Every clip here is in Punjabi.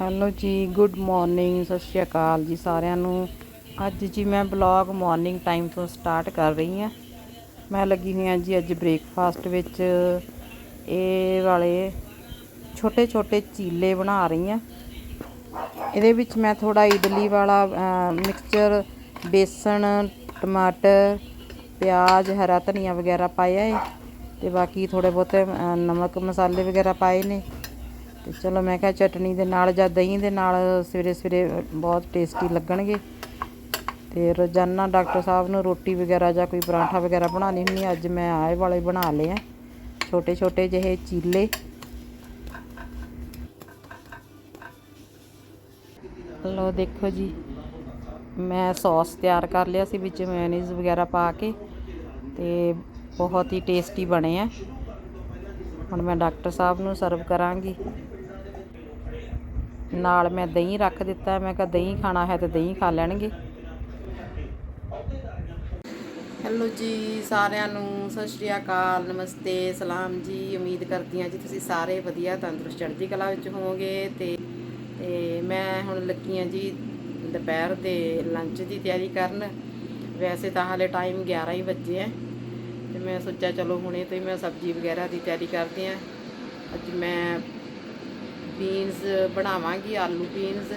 ਹੈਲੋ ਜੀ ਗੁੱਡ ਮਾਰਨਿੰਗ ਸਤਿ ਸ਼੍ਰੀ ਅਕਾਲ ਜੀ ਸਾਰਿਆਂ ਨੂੰ। ਅੱਜ ਜੀ ਮੈਂ ਬਲੌਗ ਮਾਰਨਿੰਗ ਟਾਈਮ ਤੋਂ ਸਟਾਰਟ ਕਰ ਰਹੀ ਹਾਂ। ਮੈਂ ਲੱਗੀ ਹੋਈ ਹਾਂ ਜੀ ਅੱਜ ਬ੍ਰੇਕਫਾਸਟ ਵਿੱਚ। ਇਹ ਵਾਲੇ ਛੋਟੇ ਛੋਟੇ ਚੀਲੇ ਬਣਾ ਰਹੀ ਹਾਂ। ਇਹਦੇ ਵਿੱਚ ਮੈਂ ਥੋੜਾ ਇਡਲੀ ਵਾਲਾ ਮਿਕਸਚਰ ਬੇਸਣ, ਟਮਾਟਰ, ਪਿਆਜ਼, ਹਰਾ ਧਨੀਆ ਵਗੈਰਾ ਪਾਇਆ ਹੈ ਤੇ ਬਾਕੀ ਥੋੜੇ ਬਹੁਤੇ ਨਮਕ ਮਸਾਲੇ ਵਗੈਰਾ ਪਾਏ ਨੇ। ਤੇ ਚਲੋ ਮੈਂ ਕਿਹਾ ਚਟਨੀ ਦੇ ਨਾਲ ਜਾਂ ਦਹੀਂ ਦੇ ਨਾਲ ਸਵੇਰੇ ਸਵੇਰੇ ਬਹੁਤ ਟੇਸਟੀ ਲੱਗਣਗੇ। ਤੇ ਰੋਜ਼ਾਨਾ ਡਾਕਟਰ ਸਾਹਿਬ ਨੂੰ ਰੋਟੀ ਵਗੈਰਾ ਜਾਂ ਕੋਈ ਪਰਾਂਠਾ ਵਗੈਰਾ ਬਣਾਉਣੀ ਹੁੰਦੀ ਅੱਜ ਮੈਂ ਆਏ ਵਾਲੇ ਬਣਾ ਲਏ ਆ। ਛੋਟੇ ਛੋਟੇ ਜਿਹੇ ਚੀਲੇ। ਲੋ ਦੇਖੋ ਜੀ, ਮੈਂ ਸੌਸ ਤਿਆਰ ਕਰ ਲਿਆ ਸੀ ਵਿੱਚ ਮੈਯੋਨੀਜ਼ ਵਗੈਰਾ ਪਾ ਕੇ ਤੇ ਬਹੁਤ ਹੀ ਟੇਸਟੀ ਬਣੇ ਆ। ਹੁਣ ਮੈਂ ਡਾਕਟਰ ਸਾਹਿਬ ਨੂੰ ਸਰਵ ਕਰਾਂਗੀ। ਨਾਲ ਮੈਂ ਦਹੀਂ ਰੱਖ ਦਿੱਤਾ, ਮੈਂ ਕਿਹਾ ਦਹੀਂ ਖਾਣਾ ਹੈ ਤੇ ਦਹੀਂ ਖਾ ਲੈਣਗੇ। ਹੈਲੋ ਜੀ, ਸਾਰਿਆਂ ਨੂੰ ਸਤਿ ਸ਼੍ਰੀ ਅਕਾਲ, ਨਮਸਤੇ, ਸਲਾਮ ਜੀ। ਉਮੀਦ ਕਰਦੀ ਹਾਂ ਜੀ ਤੁਸੀਂ ਸਾਰੇ ਵਧੀਆ, ਤੰਦਰੁਸਤ, ਚੜ੍ਹਦੀ ਕਲਾ ਵਿੱਚ ਹੋਵੋਗੇ ਤੇ ਤੇ ਮੈਂ ਹੁਣ ਲੱਗੀ ਹਾਂ ਜੀ ਦੁਪਹਿਰ ਦੇ ਲੰਚ ਦੀ ਤਿਆਰੀ ਕਰਨ। ਵੈਸੇ ਤਾਂ ਹਾਲੇ ਟਾਈਮ 11 ਹੀ ਵੱਜੇ ਹੈ ਤੇ ਮੈਂ ਸੋਚਿਆ ਚਲੋ ਹੁਣੇ ਤੋਂ ਹੀ ਮੈਂ ਸਬਜ਼ੀ ਵਗੈਰਾ ਦੀ ਤਿਆਰੀ ਕਰਦੀ ਆ ਅੱਜ ਮੈਂ ਬੀਨਸ ਬਣਾਵਾਂਗੀ, ਆਲੂ ਬੀਨਸ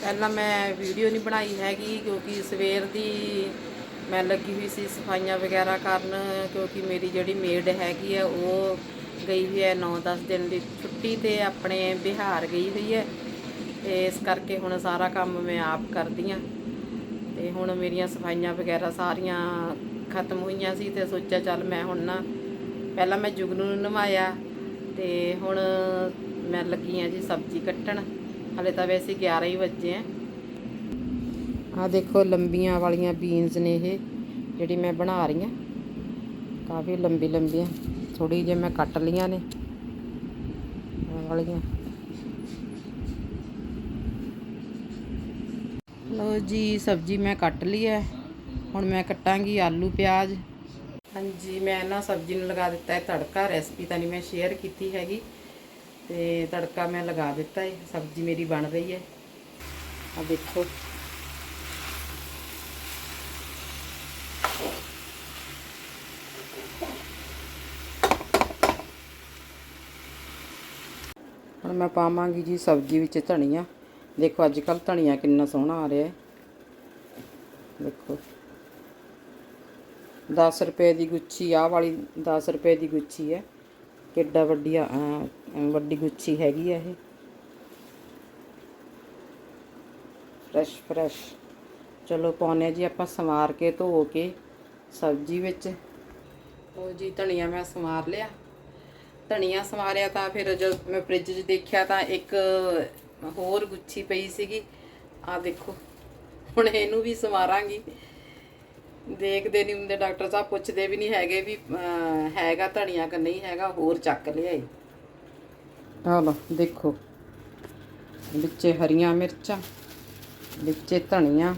ਪਹਿਲਾਂ ਮੈਂ ਵੀਡੀਓ ਨਹੀਂ ਬਣਾਈ ਹੈਗੀ ਕਿਉਂਕਿ ਸਵੇਰ ਦੀ ਮੈਂ ਲੱਗੀ ਹੋਈ ਸੀ ਸਫਾਈਆਂ ਵਗੈਰਾ ਕਰਨ ਕਿਉਂਕਿ ਮੇਰੀ ਜਿਹੜੀ ਮੇਡ ਹੈਗੀ ਹੈ ਉਹ ਗਈ ਹੋਈ ਹੈ 9-10 ਦਿਨ ਦੀ ਛੁੱਟੀ ਤੇ ਆਪਣੇ ਬਿਹਾਰ ਗਈ ਹੋਈ ਹੈ। ਤੇ ਇਸ ਕਰਕੇ ਹੁਣ ਸਾਰਾ ਕੰਮ ਮੈਂ ਆਪ ਕਰਦੀ ਆ ਤੇ ਹੁਣ ਮੇਰੀਆਂ ਸਫਾਈਆਂ ਵਗੈਰਾ ਸਾਰੀਆਂ ਖਤਮ ਹੋਈਆਂ ਸੀ ਤੇ ਸੋਚਿਆ ਚੱਲ ਮੈਂ ਹੁਣ ਨਾ, ਪਹਿਲਾਂ ਮੈਂ ਜੁਗਨੂ ਨੂੰ ਨਵਾਇਆ ਤੇ ਹੁਣ ਮੈਂ ਲੱਗੀ ਆ ਜੀ ਸਬਜ਼ੀ ਕੱਟਣ, ਹਲੇ ਤਾਂ ਵੈਸੇ 11 ਹੀ ਵਜੇ ਆ। ਆ ਦੇਖੋ ਲੰਬੀਆਂ ਵਾਲੀਆਂ ਬੀਨਸ ਨੇ ਇਹ, ਜਿਹੜੀ ਮੈਂ ਬਣਾ ਰਹੀ ਆ। ਕਾਫੀ ਲੰਬੀ ਲੰਬੀਆਂ ਥੋੜੀ ਜਿਹੀ ਮੈਂ ਕੱਟ ਲੀਆਂ ਨੇ ਵਾਲੀਆਂ। ਲੋ ਜੀ, ਸਬਜ਼ੀ ਮੈਂ ਕੱਟ ਲਈ ਹੈ। ਹੁਣ ਮੈਂ ਕੱਟਾਂਗੀ ਆਲੂ ਪਿਆਜ਼। ਹਾਂਜੀ, ਮੈਂ ਨਾ ਸਬਜ਼ੀ ਨੂੰ ਲਗਾ ਦਿੱਤਾ ਹੈ, ਤੜਕਾ ਰੈਸਪੀ ਤਾਂ ਨਹੀਂ ਮੈਂ ਸ਼ੇਅਰ ਕੀਤੀ ਹੈਗੀ। ਤੇ ਤੜਕਾ ਮੈਂ ਲਗਾ ਦਿੱਤਾ ਹੈ, ਸਬਜ਼ੀ ਮੇਰੀ ਬਣ ਰਹੀ ਹੈ। ਆ ਦੇਖੋ। ਹੁਣ ਮੈਂ ਪਾਵਾਂਗੀ ਜੀ ਸਬਜ਼ੀ ਵਿੱਚ ਧਨੀਆ। ਦੇਖੋ, ਅੱਜ ਕੱਲ ਧਨੀਆ ਕਿੰਨਾ ਸੋਹਣਾ ਆ ਰਿਹਾ ਹੈ। ਦੇਖੋ। 10 ਰੁਪਏ ਦੀ ਗੁੱਛੀ, ਆਹ ਵਾਲੀ 10 ਰੁਪਏ ਦੀ ਗੁੱਛੀ ਹੈ। ਕਿੱਡਾ ਵੱਡੀ ਵੱਡੀ ਗੁੱਛੀ ਹੈਗੀ ਹੈ ਇਹ। Fresh fresh. ਚਲੋ ਪਾਉਨੇ ਜੀ, ਆਪਾਂ ਸਵਾਰ ਕੇ ਧੋ ਕੇ ਸਬਜ਼ੀ ਵਿੱਚ। ਉਹ ਜੀ, ਧਨੀਆ ਮੈਂ ਸਵਾਰ ਲਿਆ। ਧਨੀਆ ਸਵਾਰਿਆ ਤਾਂ ਫਿਰ ਜਦ ਮੈਂ ਫ੍ਰਿਜ 'ਚ ਦੇਖਿਆ ਤਾਂ ਇੱਕ ਹੋਰ ਗੁੱਛੀ ਪਈ ਸੀਗੀ। ਆ ਦੇਖੋ, ਹੁਣ ਇਹਨੂੰ ਵੀ ਸਵਾਰਾਂਗੀ। ਦੇਖਦੇ ਨਹੀਂ ਹੁੰਦੇ, ਡਾਕਟਰ ਸਾਹਿਬ ਪੁੱਛਦੇ ਵੀ ਨਹੀਂ ਹੈਗੇ ਵੀ ਹੈਗਾ ਧਨੀਆ ਕਿ ਨਹੀਂ ਹੈਗਾ, ਹੋਰ ਚੱਕ ਲਿਆਏ। ਆਹ ਲਓ ਦੇਖੋ। ਵਿੱਚੇ ਹਰੀਆਂ ਮਿਰਚਾਂ, ਵਿੱਚੇ ਧਨੀਆ।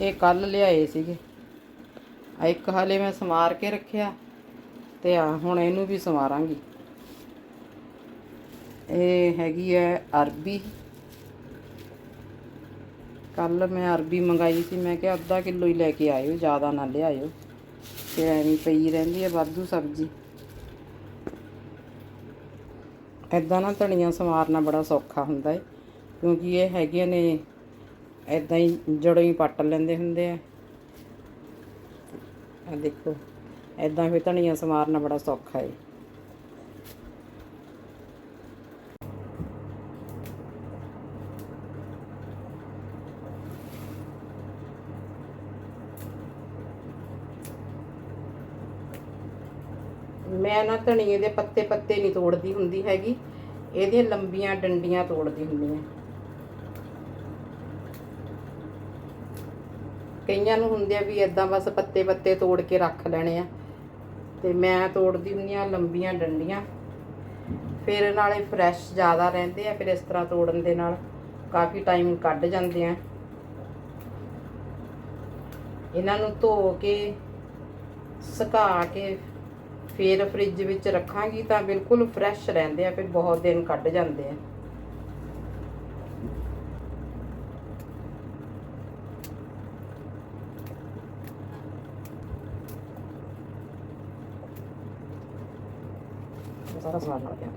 ਇਹ ਕੱਲ ਲਿਆਏ ਸੀਗੇ। ਆ ਇੱਕ ਹਾਲੇ ਮੈਂ ਸਮਾਰ ਕੇ ਰੱਖਿਆ ਤੇ ਆ ਹੁਣ ਇਹਨੂੰ ਵੀ ਸਵਾਰਾਂਗੀ ਇਹ ਹੈਗੀ ਹੈ ਅਰਬੀ। ਕੱਲ ਮੈਂ ਅਰਬੀ ਮੰਗਾਈ ਸੀ, ਮੈਂ ਕਿਹਾ ਅੱਧਾ ਕਿਲੋ ਹੀ ਲੈ ਕੇ ਆਇਓ, ਜ਼ਿਆਦਾ ਨਾ ਲਿਆਇਓ। ਤੇ ਐਵੇਂ ਪਈ ਰਹਿੰਦੀ ਹੈ ਵਾਧੂ ਸਬਜ਼ੀ। ਐਦਾਂ ਨਾ ਧਨੀਆ ਸਵਾਰਨਾ ਬੜਾ ਸੌਖਾ ਹੁੰਦਾ ਹੈ ਕਿਉਂਕਿ ਇਹ ਹੈਗੇ ਨੇ ਐਦਾਂ ਹੀ ਜੜੋਂ ਹੀ ਪੱਟ ਲੈਂਦੇ ਹੁੰਦੇ ਆ। ਆ ਦੇਖੋ ਐਦਾਂ ਫਿਰ ਧਨੀਆ ਸਮਾਰਨਾ ਬੜਾ ਸੌਖਾ ਹੈ ਮੈਂ ਨਾ ਧਨੀਏ ਦੇ ਪੱਤੇ ਪੱਤੇ ਨਹੀਂ ਤੋੜਦੀ ਹੁੰਦੀ ਹੈਗੀ। ਇਹਦੀਆਂ ਲੰਬੀਆਂ ਡੰਡੀਆਂ ਤੋੜਦੀ ਹੁੰਦੀ ਹਾਂ। ਕਈਆਂ ਨੂੰ ਹੁੰਦੇ ਆ ਵੀ ਇਦਾਂ ਬਸ ਪੱਤੇ ਪੱਤੇ ਤੋੜ ਕੇ ਰੱਖ ਲੈਣੇ ਆ। ਤੇ ਮੈਂ ਤੋੜਦੀ ਹੁੰਦੀ ਆ ਲੰਬੀਆਂ ਡੰਡੀਆਂ। ਫਿਰ ਨਾਲੇ ਫਰੈਸ਼ ਜ਼ਿਆਦਾ ਰਹਿੰਦੇ ਆ, ਫਿਰ ਇਸ ਤਰ੍ਹਾਂ ਤੋੜਨ ਦੇ ਨਾਲ ਕਾਫੀ ਟਾਈਮ ਕੱਢ ਜਾਂਦੇ ਆ। ਇਹਨਾਂ ਨੂੰ ਧੋ ਕੇ, ਸੁਕਾ ਕੇ ਫਿਰ ਫ੍ਰਿਜ ਵਿੱਚ ਰੱਖਾਂਗੀ ਤਾਂ ਬਿਲਕੁਲ ਫਰੈਸ਼ ਰਹਿੰਦੇ ਆ, ਫਿਰ ਬਹੁਤ ਦਿਨ ਕੱਢ ਜਾਂਦੇ ਆ। ਸਾਰਾ ਸਮਾਨ ਆ ਗਿਆ।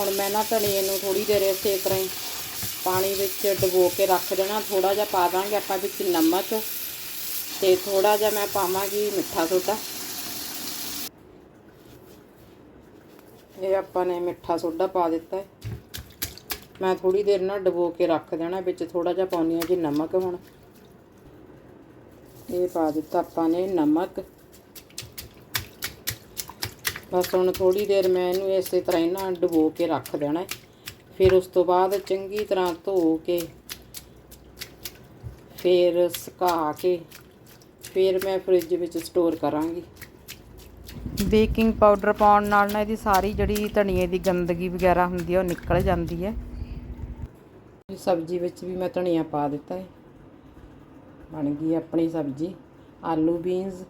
ਹੁਣ ਮੈਂ ਨਾ ਧਨੀਏ ਨੂੰ ਥੋੜੀ ਦੇਰ ਇਸੇ ਤਰ੍ਹਾਂ ਹੀ ਪਾਣੀ ਵਿੱਚ ਡੁਬੋ ਕੇ ਰੱਖ ਦੇਣਾ। ਥੋੜਾ ਜਿਹਾ ਪਾ ਦਾਂਗੇ ਆਪਾਂ ਵਿੱਚ ਨਮਕ ਤੇ ਥੋੜਾ ਜਿਹਾ ਮੈਂ ਪਾਵਾਂਗੀ ਮਿੱਠਾ ਸੋਡਾ। ਇਹ ਆਪਾਂ ਨੇ ਮਿੱਠਾ ਸੋਡਾ ਪਾ ਦਿੱਤਾ ਹੈ। ਮੈਂ ਥੋੜੀ ਦੇਰ ਨਾ ਡਬੋ ਕੇ ਰੱਖ ਦੇਣਾ, ਵਿੱਚ ਥੋੜਾ ਜਿਹਾ ਪਾਉਣੀ ਹੈ ਜੀ ਨਮਕ ਹੁਣ। ਇਹ ਪਾ ਦਿੱਤਾ ਆਪਾਂ ਨੇ ਨਮਕ। ਬਸ ਹੁਣ ਥੋੜੀ ਦੇਰ ਮੈਂ ਇਹਨੂੰ ਇਸੇ ਤਰ੍ਹਾਂ ਹੀ ਨਾ ਡੁਬੋ ਕੇ ਰੱਖ ਦੇਣਾ। ਫਿਰ ਉਸ ਤੋਂ ਬਾਅਦ ਚੰਗੀ ਤਰ੍ਹਾਂ ਧੋ ਕੇ ਫਿਰ ਸੁਕਾ ਕੇ ਫਿਰ ਮੈਂ ਫ੍ਰਿਜ ਵਿੱਚ ਸਟੋਰ ਕਰਾਂਗੀ। ਬੇਕਿੰਗ ਪਾਊਡਰ ਪਾਉਣ ਨਾਲ ਨਾ ਇਹਦੀ ਸਾਰੀ ਜਿਹੜੀ ਧਨੀਏ ਦੀ ਗੰਦਗੀ ਵਗੈਰਾ ਹੁੰਦੀ ਹੈ ਉਹ ਨਿਕਲ ਜਾਂਦੀ ਹੈ। ਸਬਜ਼ੀ ਵਿੱਚ ਵੀ ਮੈਂ ਧਨੀਆ ਪਾ ਦਿੱਤਾ ਹੈ। ਬਣ ਗਈ ਆਪਣੀ ਸਬਜ਼ੀ। ਆਲੂ ਬੀਨਸ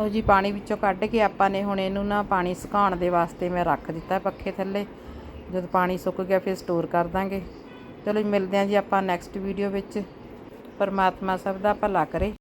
ਲਓ ਜੀ, ਪਾਣੀ ਵਿੱਚੋਂ ਕੱਢ ਕੇ ਆਪਾਂ ਨੇ ਹੁਣ ਇਹਨੂੰ ਨਾ ਪਾਣੀ ਸੁਕਾਉਣ ਦੇ ਵਾਸਤੇ ਮੈਂ ਰੱਖ ਦਿੱਤਾ ਪੱਖੇ ਥੱਲੇ। ਜਦ ਪਾਣੀ ਸੁੱਕ ਗਿਆ, ਫਿਰ ਸਟੋਰ ਕਰ ਦਾਂਗੇ। ਚਲੋ ਜੀ, ਮਿਲਦੇ ਹਾਂ ਜੀ ਆਪਾਂ ਨੈਕਸਟ ਵੀਡੀਓ ਵਿੱਚ। ਪਰਮਾਤਮਾ ਸਭ ਦਾ ਭਲਾ ਕਰੇ।